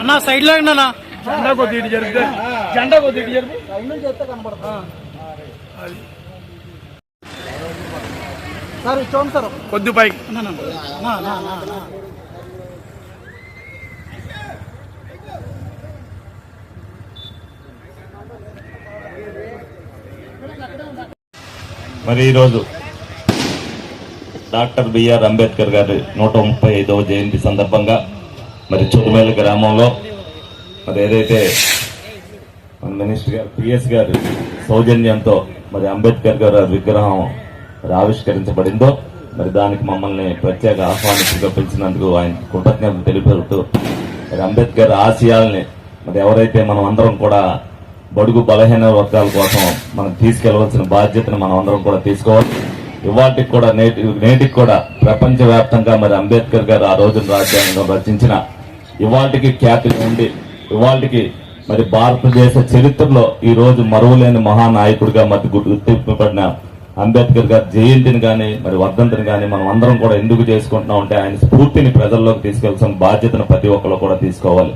అన్న సైడ్లో అన్న జెండా కొద్ది ఇటు జరిపితే. జెండా కొద్ది ఇటు జరిపి. సార్ చూడండి సార్. కొద్ది పైకి. మరి ఈరోజు డాక్టర్ బిఆర్ అంబేద్కర్ గారి నూట ముప్పై ఐదవ జయంతి సందర్భంగా మరి చుట్టుమేల గ్రామంలో మరి ఏదైతే మన మినిస్టర్ గారు పిఎస్ గారి సౌజన్యంతో మరి అంబేద్కర్ గారు విగ్రహం మరి ఆవిష్కరించబడిందో మరి దానికి మమ్మల్ని ప్రత్యేక ఆహ్వానితులుగా పిలిచినందుకు ఆయన కృతజ్ఞతలు తెలిపెడుతూ మరి అంబేద్కర్ ఆశయాల్ని మరి ఎవరైతే మనం అందరం కూడా బడుగు బలహీన వర్గాల కోసం మనం తీసుకెళ్ళవలసిన బాధ్యతను మనం అందరం కూడా తీసుకోవాలి. ఇవాటికి కూడా నేటి నేటికి కూడా ప్రపంచవ్యాప్తంగా మరి అంబేద్కర్ గారు ఆ రోజున రాజ్యాంగం రచించిన ఇవాటికి ఖ్యాతి ఉండి ఇవాటికి మరి భారతదేశ చరిత్రలో ఈ రోజు మరువలేని మహానాయకుడిగా మరి గుర్తింపబడిన అంబేద్కర్ గారి జయంతిని కానీ మరి వర్ధంతిని కానీ మనం అందరం కూడా ఎందుకు చేసుకుంటున్నాం అంటే ఆయన స్ఫూర్తిని ప్రజల్లోకి తీసుకెళ్ళాల్సిన బాధ్యతను ప్రతి ఒక్కరు కూడా తీసుకోవాలి.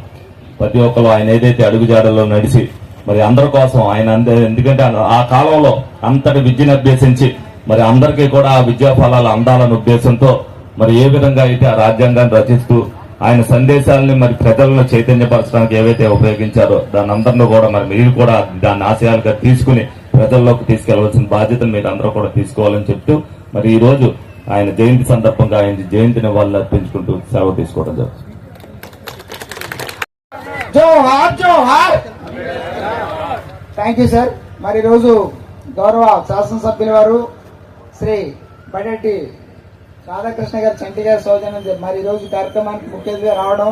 ప్రతి ఒక్కరు ఆయన ఏదైతే అడుగుజాడల్లో నడిచి మరి అందరి కోసం ఆయన ఎందుకంటే ఆ కాలంలో అంతటి విద్యను అభ్యసించి మరి అందరికీ కూడా ఆ విద్యా ఫలాలు అందాలనే ఉద్దేశంతో మరి ఏ విధంగా అయితే ఆ రాజ్యాంగాన్ని రచిస్తూ ఆయన సందేశాలని మరి ప్రజలను చైతన్యపరచడానికి ఏవైతే ఉపయోగించారో దాని అందరినీ కూడా మరి మీరు కూడా దాన్ని ఆశయాలుగా తీసుకుని ప్రజల్లోకి తీసుకెళ్ళవలసిన బాధ్యతను మీరు అందరూ కూడా తీసుకోవాలని చెప్తూ మరి ఈ రోజు ఆయన జయంతి సందర్భంగా ఆయన జయంతిని వాళ్ళు అర్పించుకుంటూ సెలవు తీసుకోవడం జరుగుతుంది. థ్యాంక్ యూ సార్ మరి ఈరోజు గౌరవ శాసనసభ్యుల వారు శ్రీ బడెట్టి రాధాకృష్ణ గారు చంటి గారి సౌజన్యం మరి ఈరోజు కార్యక్రమానికి ముఖ్య అతిథిగా రావడం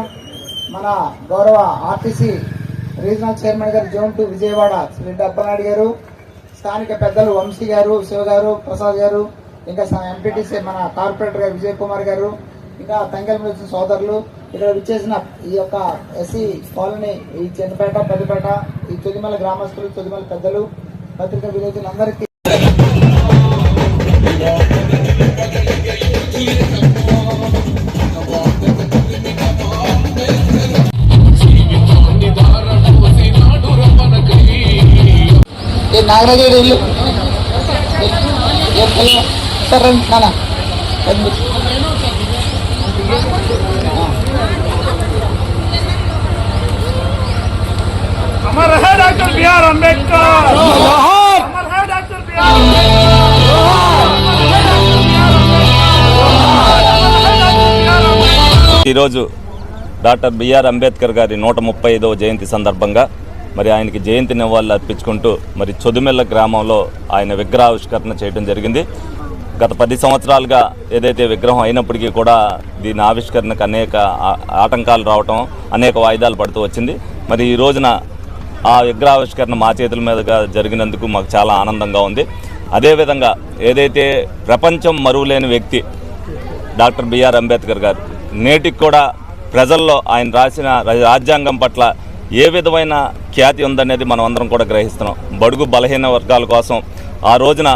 మన గౌరవ ఆర్టీసీ రీజనల్ చైర్మన్ గారు జోన్ టూ విజయవాడ శ్రీ అప్పలనాయుడు గారు స్థానిక పెద్దలు వంశీ గారు శివ గారు ప్రసాద్ గారు ఇంకా ఎంపీటీసీ మన కార్పొరేటర్ గారు విజయ్ కుమార్ గారు ఇంకా తంగల్ వచ్చిన సోదరులు ఇక్కడ విచ్చేసిన ఈ యొక్క ఎస్సీ కాలనీ ఈ చెన్నపేట పెద్దపేట ఈ తొలిమల గ్రామస్తులు తొలిమల పెద్దలు పత్రికా విలేకరులందరికీ నాగరాజు గారు ఇల్లు సార్ రండి నాన్న రండి. అమర్ హే డాక్టర్ బిఆర్ అంబేద్కర్. అమర్ హే డాక్టర్ బిఆర్ ఈరోజు డాక్టర్ బిఆర్ అంబేద్కర్ గారి నూట ముప్పై ఐదవ జయంతి సందర్భంగా మరి ఆయనకి జయంతి నివాళులు అర్పించుకుంటూ మరి చొదుమెల్ల గ్రామంలో ఆయన విగ్రహావిష్కరణ చేయడం జరిగింది. గత పది సంవత్సరాలుగా ఏదైతే విగ్రహం అయినప్పటికీ కూడా దీని ఆవిష్కరణకు అనేక ఆటంకాలు రావటం అనేక వాయిదాలు పడుతూ వచ్చింది. మరి ఈ రోజున ఆ విగ్రహావిష్కరణ మా చేతుల మీదుగా జరిగినందుకు మాకు చాలా ఆనందంగా ఉంది. అదేవిధంగా ఏదైతే ప్రపంచం మరువులేని వ్యక్తి డాక్టర్ బిఆర్ అంబేద్కర్ గారు నేటికి కూడా ప్రజల్లో ఆయన రాసిన రాజ్యాంగం పట్ల ఏ విధమైన ఖ్యాతి ఉందనేది మనం అందరం కూడా గ్రహిస్తున్నాం. బడుగు బలహీన వర్గాల కోసం ఆ రోజున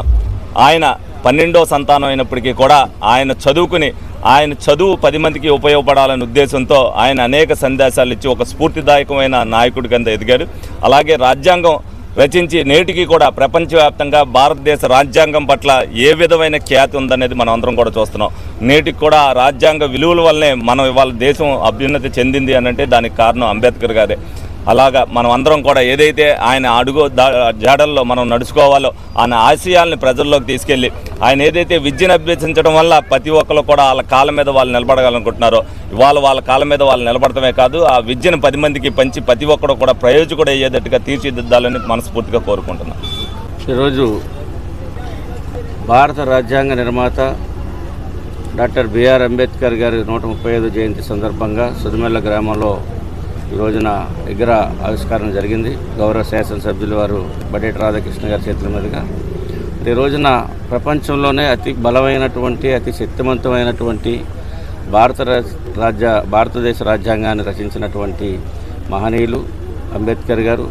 ఆయన పన్నెండో సంతానం అయినప్పటికీ కూడా ఆయన చదువుకుని ఆయన చదువు పది మందికి ఉపయోగపడాలనే ఉద్దేశంతో ఆయన అనేక సందేశాలు ఇచ్చి ఒక స్ఫూర్తిదాయకమైన నాయకుడి కింద ఎదిగాడు. అలాగే రాజ్యాంగం రచించి నేటికి కూడా ప్రపంచవ్యాప్తంగా భారతదేశ రాజ్యాంగం పట్ల ఏ విధమైన ఖ్యాతి ఉందనేది మనం అందరం కూడా చూస్తున్నాం. నేటికి కూడా ఆ రాజ్యాంగ విలువల వల్లనే మనం ఇవాళ దేశం అభ్యున్నతి చెందింది అని అంటే దానికి కారణం అంబేద్కర్ గారే. అలాగా మనం అందరం కూడా ఏదైతే ఆయన అడుగు దా- జాడల్లో మనం నడుచుకోవాలో ఆయన ఆశయాల్ని ప్రజల్లోకి తీసుకెళ్ళి ఆయన ఏదైతే విద్యను అభ్యసించడం వల్ల ప్రతి ఒక్కరు కూడా వాళ్ళ కాళ్ళ మీద వాళ్ళు నిలబడగలనుకుంటున్నారో ఇవాళ వాళ్ళ కాళ్ళ మీద వాళ్ళు నిలబడటమే కాదు ఆ విద్యను పది మందికి పంచి ప్రతి ఒక్కరు కూడా ప్రయోజకుడు అయ్యేటట్టుగా తీర్చిదిద్దాలని మనస్ఫూర్తిగా కోరుకుంటున్నాం. ఈరోజు భారత రాజ్యాంగ నిర్మాత డాక్టర్ బిఆర్ అంబేద్కర్ గారి నూట ముప్పై ఐదు జయంతి సందర్భంగా సుదిమెల్ల గ్రామంలో ఈ రోజున విగ్రహ ఆవిష్కరణ జరిగింది. గౌరవ శాసనసభ్యులు వారు బడేటి రాధాకృష్ణ గారి చేతుల మీదుగా. ఈ రోజున ప్రపంచంలోనే అతి బలమైనటువంటి అతి శక్తివంతమైనటువంటి భారత రాజ్య భారతదేశ రాజ్యాంగాన్ని రచించినటువంటి మహనీయులు అంబేద్కర్ గారు.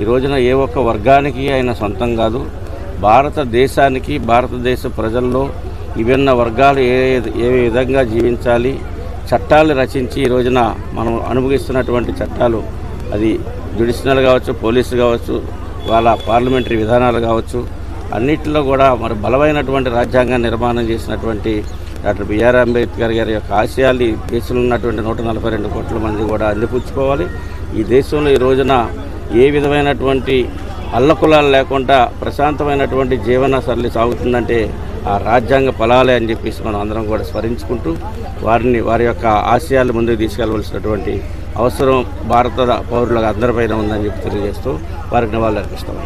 ఈ రోజున ఏ ఒక్క వర్గానికి ఆయన సొంతం కాదు. భారతదేశానికి భారతదేశ ప్రజల్లో విభిన్న వర్గాలు ఏ ఏ విధంగా జీవించాలి చట్టాలు రచించి ఈ రోజున మనం అనుభవిస్తున్నటువంటి చట్టాలు అది జ్యుడిషియల్ కావచ్చు పోలీసు కావచ్చు వాళ్ళ పార్లమెంటరీ విధానాలు కావచ్చు అన్నిటిలో కూడా మరి బలమైనటువంటి రాజ్యాంగాన్ని నిర్మాణం చేసినటువంటి డాక్టర్ బిఆర్ అంబేద్కర్ గారి యొక్క ఆశయాలు దేశంలో ఉన్నటువంటి నూట నలభై రెండు కోట్ల మంది కూడా అందిపుచ్చుకోవాలి. ఈ దేశంలో ఈ రోజున ఏ విధమైనటువంటి అల్లకులాలు లేకుండా ప్రశాంతమైనటువంటి జీవన సరళి సాగుతుందంటే ఆ రాజ్యాంగ ఫలాలే అని చెప్పేసి మనం అందరం కూడా స్మరించుకుంటూ వారిని వారి యొక్క ఆశయాలు ముందుకు తీసుకెళ్ళవలసినటువంటి అవసరం భారత పౌరులకు అందరిపైన ఉందని చెప్పి తెలియజేస్తూ వారికి నివాళులు అర్పిస్తాం